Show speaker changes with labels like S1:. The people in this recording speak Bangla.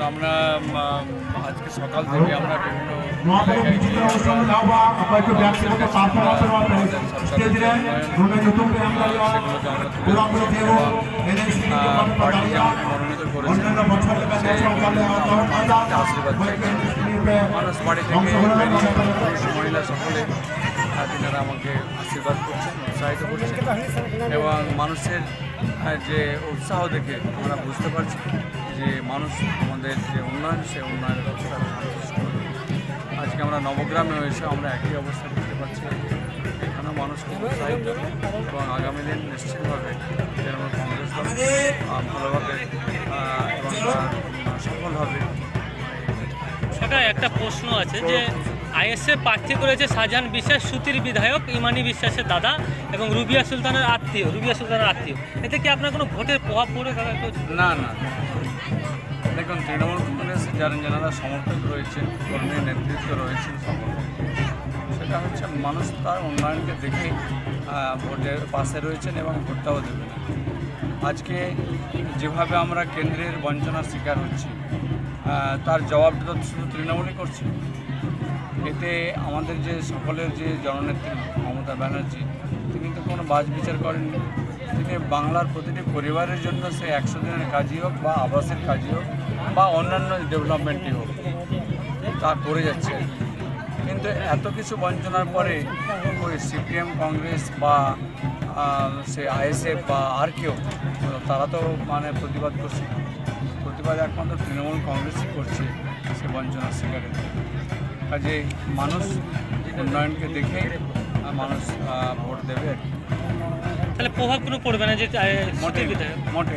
S1: আমরা আজকে সকাল থেকে আমরা বিভিন্ন মানুষ বাড়ি থেকে মহিলা সকলে তিনারা আমাকে আশীর্বাদ করছেন উৎসাহিত করছেন। এবং মানুষের যে উৎসাহ দেখে আমরা বুঝতে পারছি যে মানুষ আমাদের যে উন্নয়ন সে উন্নয়নের অবস্থা আজকে আমরা নবগ্রামে এসে আমরা একই অবস্থা দেখতে পাচ্ছি। এখানে মানুষ খুব উৎসাহিত এবং আগামী দিন নিশ্চিতভাবে তৃণমূল কংগ্রেস দল ভালোভাবে এবং সফলভাবে সফল হবে
S2: একটা প্রশ্ন আছে যে আইএসএ প্রার্থী করেছে শাহজাহান বিশ্বাস, সুতির বিধায়ক, ইমানি বিশ্বাসের দাদা এবং রুবিয়া সুলতানের আত্মীয়, রুবিয়া সুলতানের আত্মীয়। এতে কি আপনার কোনো ভোটের প্রভাব পড়ে দাদা একটু?
S1: না না। দেখুন, তৃণমূল কংগ্রেস যারা যারা সমর্থক রয়েছেন, কর্মী নেতৃত্ব রয়েছেন সেটা হচ্ছে মানুষ তার উন্নয়নকে দেখে ভোটের পাশে রয়েছেন এবং ভোটটাও দেবেন। আজকে যেভাবে আমরা কেন্দ্রের বঞ্চনার শিকার হচ্ছি তার জবাবটা তো শুধু তৃণমূলই করছে। এতে আমাদের যে সকলের যে জননেত্রী মমতা ব্যানার্জি, তিনি তো কোনো বাজ বিচার করেননি। তিনি বাংলার প্রতিটি পরিবারের জন্য সে একশো দিনের কাজই হোক বা আবাসের কাজই হোক বা অন্যান্য ডেভেলপমেন্টই হোক, তা করে যাচ্ছে। কিন্তু এত কিছু বঞ্চনার পরে ওই সিপিএম, কংগ্রেস বা সে আইএসএফ বা আর কেউ তারা তো মানে প্রতিবাদ করছে। প্রতিবাদ একমাত্র তৃণমূল কংগ্রেসই করছে সে বঞ্চনার শিকারে কাজে মানুষ উন্নয়নকে দেখে মানুষ ভোট দেবে আর কি।
S2: তাহলে প্রভাব কোনো পড়বে না যে মোটে
S1: মোটে